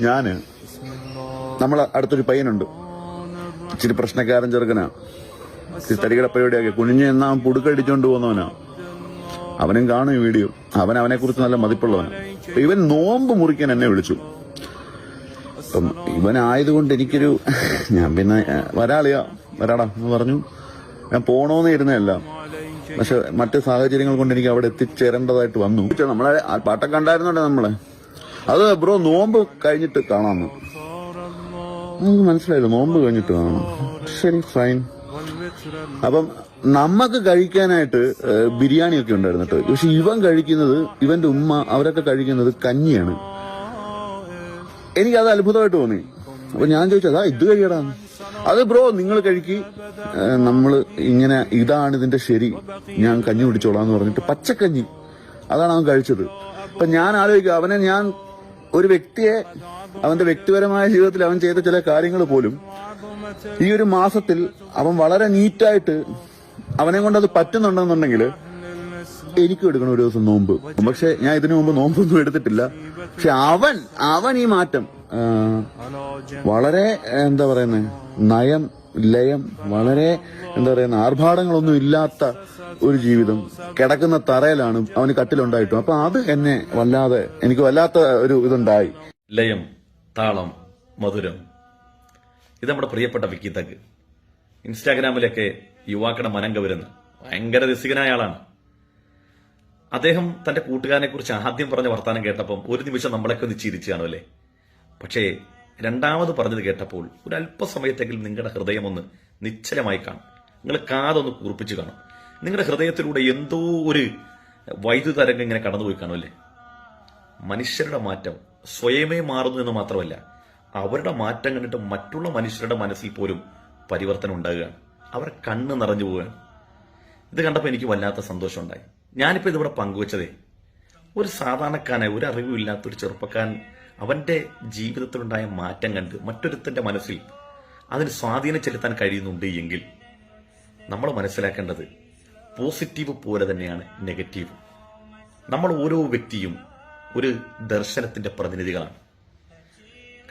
ഞാൻ. നമ്മളെ അടുത്തൊരു പയ്യനുണ്ട്. ഇച്ചിരി പ്രശ്നക്കാരൻ ചെറുക്കനാ. ഇച്ചിരി തരികട പരിപാടിയാക്കി. കുഞ്ഞ് എന്നാ പുടുക്കടിച്ചോണ്ട് പോകുന്നവനാ. അവനും കാണും ഈ വീഡിയോ. അവൻ അവനെ കുറിച്ച് നല്ല മതിപ്പുള്ളവനാണ് ഇവൻ നോമ്പ് മുറിക്കാൻ എന്നെ വിളിച്ചു. അപ്പം ഇവനായതുകൊണ്ട് എനിക്കൊരു ഞാൻ പിന്നെ വരാളിയാ. വരാടാ എന്ന് പറഞ്ഞു. ഞാൻ പോണോന്ന് ഇരുന്നല്ല പക്ഷെ മറ്റു സാഹചര്യങ്ങൾ കൊണ്ട് എനിക്ക് അവിടെ എത്തിച്ചേരേണ്ടതായിട്ട് വന്നു. നമ്മളെ പാട്ടൊക്കെ കണ്ടായിരുന്നോട്ടെ നമ്മളെ? അത് ബ്രോ നോമ്പ് കഴിഞ്ഞിട്ട് കാണാമെന്ന് നമുക്ക് മനസ്സിലായില്ല? നോമ്പ് കഴിഞ്ഞിട്ട് കാണാം. ശരി ഫൈൻ അപ്പം നമുക്ക് കഴിക്കാനായിട്ട് ബിരിയാണി ഒക്കെ ഉണ്ടായിരുന്നു കേട്ടോ. പക്ഷെ ഇവൻ കഴിക്കുന്നത് ഇവന്റെ ഉമ്മ അവരൊക്കെ കഴിക്കുന്നത് കഞ്ഞിയാണ്. എനിക്കത് അത് അത്ഭുതമായിട്ട് തോന്നി. അപ്പൊ ഞാൻ ചോദിച്ചു അതാ ഇത് കഴിയടാ. അത് ബ്രോ നിങ്ങൾ കഴിക്കി. നമ്മൾ ഇങ്ങനെ ഇതാണ് ഇതിന്റെ ശരി. ഞാൻ കഞ്ഞി കുടിച്ചോളാം എന്ന് പറഞ്ഞിട്ട് പച്ചക്കഞ്ഞി. അതാണ് അവൻ കഴിച്ചത്. അപ്പൊ ഞാൻ ആലോചിക്കുക അവനെ ഞാൻ ഒരു വ്യക്തിയെ അവന്റെ വ്യക്തിപരമായ ജീവിതത്തിൽ അവൻ ചെയ്ത ചില കാര്യങ്ങൾ പോലും ഈ ഒരു മാസത്തിൽ അവൻ വളരെ നീറ്റായിട്ട് അവനെ കൊണ്ട് അത് പറ്റുന്നുണ്ടെന്നുണ്ടെങ്കിൽ എനിക്കും എടുക്കണം ഒരു ദിവസം നോമ്പ്. പക്ഷെ ഞാൻ ഇതിനു മുമ്പ് നോമ്പൊന്നും എടുത്തിട്ടില്ല. പക്ഷെ അവൻ അവൻ ഈ മാറ്റം വളരെ എന്താ പറയുന്നത് നയം ലയം വളരെ എന്താ പറയുന്ന ആർഭാടങ്ങളൊന്നും ഇല്ലാത്ത ഒരു ജീവിതം. കിടക്കുന്ന തറയിലാണ് അവന് കട്ടിലുണ്ടായിട്ടും. അപ്പൊ അത് എന്നെ വല്ലാതെ എനിക്ക് വല്ലാത്ത ഒരു ഇതുണ്ടായി. ലയം താളം മധുരം. ഇത് നമ്മുടെ പ്രിയപ്പെട്ട വിക്കി തഗ്. ഇൻസ്റ്റാഗ്രാമിലൊക്കെ യുവാക്കളുടെ മനം കവരുന്ന ഭയങ്കര രസികനായ ആളാണ്. അദ്ദേഹം തന്റെ കൂട്ടുകാരനെ കുറിച്ച് ആദ്യം പറഞ്ഞ വർത്താനം കേട്ടപ്പം ഒരു നിമിഷം നമ്മളൊക്കെ ഒന്ന് ചിരിച്ചു കാണുമല്ലേ പക്ഷേ രണ്ടാമത് പറഞ്ഞത് കേട്ടപ്പോൾ ഒരു അല്പസമയത്തെങ്കിലും നിങ്ങളുടെ ഹൃദയം ഒന്ന് നിശ്ചലമായി കാണും. നിങ്ങൾ കാതൊന്ന് കൂർപ്പിച്ച് കാണും. നിങ്ങളുടെ ഹൃദയത്തിലൂടെ എന്തോ ഒരു വൈദ്യുത തരംഗം ഇങ്ങനെ കടന്നുപോയി കാണുമല്ലേ മനുഷ്യരുടെ മാറ്റം സ്വയമേ മാറുന്നു എന്ന് മാത്രമല്ല അവരുടെ മാറ്റം കണ്ടിട്ട് മറ്റുള്ള മനുഷ്യരുടെ മനസ്സിൽ പോലും പരിവർത്തനം ഉണ്ടാകുകയാണ്. അവർ കണ്ണ് നിറഞ്ഞു പോവുകയാണ്. ഇത് കണ്ടപ്പോൾ എനിക്ക് വല്ലാത്ത സന്തോഷമുണ്ടായി. ഞാനിപ്പോൾ ഇതിവിടെ പങ്കുവച്ചതേ ഒരു സാധാരണക്കാരനെ ഒരു അറിവുമില്ലാത്ത ഒരു ചെറുപ്പക്കാരൻ അവന്റെ ജീവിതത്തിലുണ്ടായ മാറ്റം കണ്ട് മറ്റൊരുത്തന്റെ മനസ്സിൽ അതിന് സ്വാധീനം ചെലുത്താൻ കഴിയുന്നുണ്ട് എങ്കിൽ നമ്മൾ മനസ്സിലാക്കേണ്ടത് പോസിറ്റീവ് പോലെ തന്നെയാണ് നെഗറ്റീവ്. നമ്മൾ ഓരോ വ്യക്തിയും ഒരു ദർശനത്തിന്റെ പ്രതിനിധികളാണ്.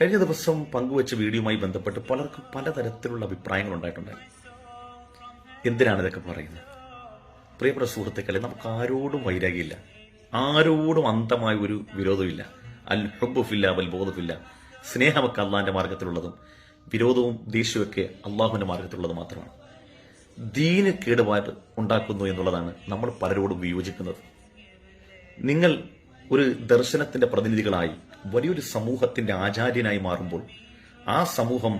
കഴിഞ്ഞ ദിവസം പങ്കുവച്ച വീഡിയോയുമായി ബന്ധപ്പെട്ട് പലർക്കും പലതരത്തിലുള്ള അഭിപ്രായങ്ങൾ ഉണ്ടായിട്ടുണ്ടായി എന്തിനാണ് ഇതൊക്കെ പറയുന്നത്? പ്രിയപ്പെട്ട സുഹൃത്തുക്കളെ നമുക്ക് ആരോടും വൈരാഗ്യമില്ല. ആരോടും അന്തമായ ഒരു വിരോധമില്ല. അൽ ഹുബുഫില്ല വൽ ബോധമില്ല സ്നേഹമൊക്കെ അള്ളാഹിന്റെ മാർഗത്തിലുള്ളതും വിരോധവും ദേഷ്യമൊക്കെ അള്ളാഹുവിന്റെ മാർഗത്തിലുള്ളത് മാത്രമാണ്. ദീന് കേടുപാട് ഉണ്ടാക്കുന്നു എന്നുള്ളതാണ് നമ്മൾ പലരോടും വിയോജിക്കുന്നത്. നിങ്ങൾ ഒരു ദർശനത്തിന്റെ പ്രതിനിധികളായി വലിയൊരു സമൂഹത്തിന്റെ ആചാര്യനായി മാറുമ്പോൾ ആ സമൂഹം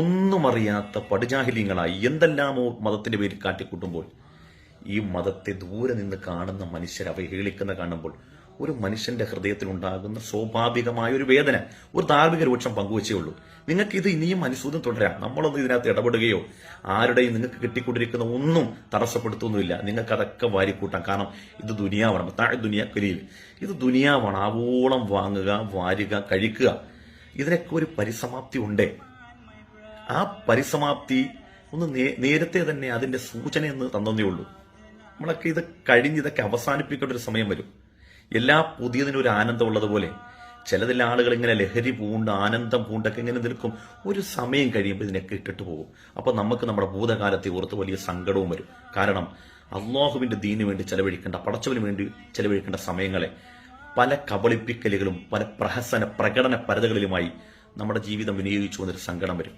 ഒന്നും അറിയാത്ത പടുജാഹില്യങ്ങളായി എന്തെല്ലാമോ മതത്തിന്റെ പേരിൽ കാട്ടിക്കൂട്ടുമ്പോൾ ഈ മതത്തെ ദൂരെ നിന്ന് കാണുന്ന മനുഷ്യർ അവഹേളിക്കുന്ന കാണുമ്പോൾ ഒരു മനുഷ്യന്റെ ഹൃദയത്തിൽ ഉണ്ടാകുന്ന സ്വാഭാവികമായ ഒരു വേദന ഒരു ധാർമ്മിക രൂക്ഷം പങ്കുവച്ചേ ഉള്ളൂ. നിങ്ങൾക്ക് ഇത് ഇനിയും അനുസൂതം തുടരാം. നമ്മളൊന്നും ഇതിനകത്ത് ഇടപെടുകയോ ആരുടെയും നിങ്ങൾക്ക് കിട്ടിക്കൊണ്ടിരിക്കുന്ന ഒന്നും തടസ്സപ്പെടുത്തുന്നില്ല നിങ്ങൾക്ക് അതൊക്കെ വാരിക്കൂട്ടാം. കാരണം ഇത് ദുനിയാവണം. താഴെ ദുനിയാ കലിയിൽ ഇത് ദുനിയാവണം. ആവോളം വാങ്ങുക വാരുക കഴിക്കുക. ഇതിനൊക്കെ ഒരു പരിസമാപ്തി ഉണ്ട്? ആ പരിസമാപ്തി ഒന്ന് നേരത്തെ തന്നെ അതിന്റെ സൂചന എന്ന് തന്നേ ഉള്ളൂ. നമ്മളൊക്കെ ഇത് കഴിഞ്ഞ് ഇതൊക്കെ അവസാനിപ്പിക്കേണ്ട ഒരു സമയം വരും. എല്ലാ പുതിയതിനും ഒരു ആനന്ദം ഉള്ളതുപോലെ ചിലതിൽ ആളുകൾ ഇങ്ങനെ ലഹരി പൂണ്ട് ആനന്ദം പൂണ്ടൊക്കെ ഇങ്ങനെ നിൽക്കും. ഒരു സമയം കഴിയുമ്പോൾ ഇതിനൊക്കെ ഇട്ടിട്ട് പോകും. അപ്പൊ നമുക്ക് നമ്മുടെ ഭൂതകാലത്തെ ഓർത്ത് വലിയ സങ്കടവും വരും. കാരണം അള്ളാഹുവിന്റെ ദീനു വേണ്ടി ചെലവഴിക്കേണ്ട പടച്ചവന് വേണ്ടി ചെലവഴിക്കേണ്ട സമയങ്ങളെ പല കബളിപ്പിക്കലുകളും പല പ്രഹസന പ്രകടന പരതകളിലുമായി നമ്മുടെ ജീവിതം വിനിയോഗിച്ചു വന്നൊരു സങ്കടം വരും.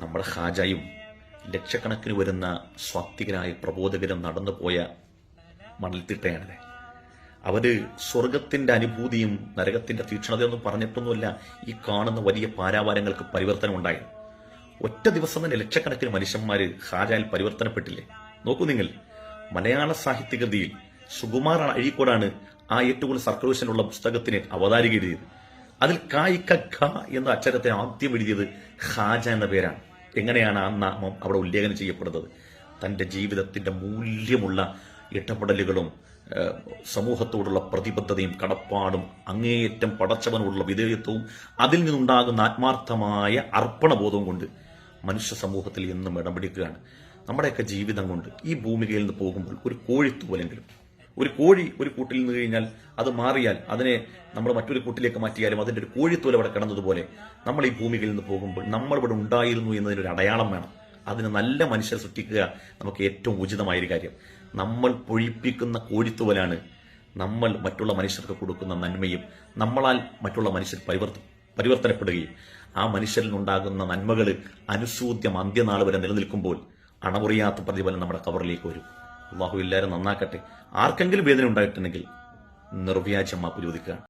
നമ്മുടെ ഹാജായും ലക്ഷക്കണക്കിന് വരുന്ന സ്വാത്വികരായ പ്രബോധകരും നടന്നു പോയ മണൽത്തിട്ടയാണല്ലേ? അവർ സ്വർഗത്തിന്റെ അനുഭൂതിയും നരകത്തിന്റെ തീക്ഷണതയൊന്നും പറഞ്ഞിട്ടൊന്നുമല്ല ഈ കാണുന്ന വലിയ പാരാവാരങ്ങൾക്ക് പരിവർത്തനം ഉണ്ടായി ഒറ്റ ദിവസം തന്നെ ലക്ഷക്കണക്കിന് മനുഷ്യന്മാര് ഹാജായിൽ പരിവർത്തനപ്പെട്ടില്ലേ? നോക്കൂ നിങ്ങൾ മലയാള സാഹിത്യകൃതിയിൽ സുകുമാർ അഴീക്കോടാണ് ആ ഏറ്റവും കൂടുതൽ സർക്കുലേഷനുള്ള പുസ്തകത്തിന് അവതാരിക എഴുതിയത്. അതിൽ കായിക്ക ഖ എന്ന അക്ഷരത്തെ ആദ്യം എഴുതിയത് ഹാജ എന്ന പേരാണ്. എങ്ങനെയാണ് ആ നാമം അവിടെ ഉല്ലേഖനം ചെയ്യപ്പെടുന്നത്? തന്റെ ജീവിതത്തിന്റെ മൂല്യമുള്ള ഇടപെടലുകളും സമൂഹത്തോടുള്ള പ്രതിബദ്ധതയും കടപ്പാടും അങ്ങേയറ്റം പടച്ചവനോടുള്ള വിധേയത്വവും അതിൽ നിന്നുണ്ടാകുന്ന ആത്മാർത്ഥമായ അർപ്പണബോധവും കൊണ്ട് മനുഷ്യ സമൂഹത്തിൽ എന്നും ഇടം പിടിക്കുകയാണ്. നമ്മുടെയൊക്കെ ജീവിതം കൊണ്ട് ഈ ഭൂമികയിൽ നിന്ന് പോകുമ്പോൾ ഒരു കോഴിത്തൂവലെങ്കിലും ഒരു കോഴി ഒരു കൂട്ടിൽ നിന്ന് കഴിഞ്ഞാൽ അത് മാറിയാൽ അതിനെ നമ്മൾ മറ്റൊരു കൂട്ടിലേക്ക് മാറ്റിയാലും അതിന്റെ ഒരു കോഴിത്തോല അവിടെ കിടന്നതുപോലെ നമ്മൾ ഈ ഭൂമിയിൽ നിന്ന് പോകുമ്പോൾ നമ്മൾ ഇവിടെ ഉണ്ടായിരുന്നു എന്നതിനൊരു അടയാളം വേണം. അതിന് നല്ല മനുഷ്യർ സൃഷ്ടിക്കുക നമുക്ക് ഏറ്റവും ഉചിതമായ ഒരു കാര്യം. നമ്മൾ പൊഴിപ്പിക്കുന്ന കോഴിത്തോലാണ് നമ്മൾ മറ്റുള്ള മനുഷ്യർക്ക് കൊടുക്കുന്ന നന്മയും നമ്മളാൽ മറ്റുള്ള മനുഷ്യർ പരിവർത്ത പരിവർത്തനപ്പെടുകയും ആ മനുഷ്യരിൽ നിന്നുണ്ടാകുന്ന നന്മകൾ അനുസൂദ്യം അന്ത്യനാൾ വരെ നിലനിൽക്കുമ്പോൾ അണമുറിയാത്ത പ്രതിഫലം നമ്മുടെ കവറിലേക്ക് വരും. അള്ളാഹു എല്ലാവരും നന്നാക്കട്ടെ. ആർക്കെങ്കിലും വേദന ഉണ്ടായിട്ടുണ്ടെങ്കിൽ നിർവ്യാജം മാപ്പ്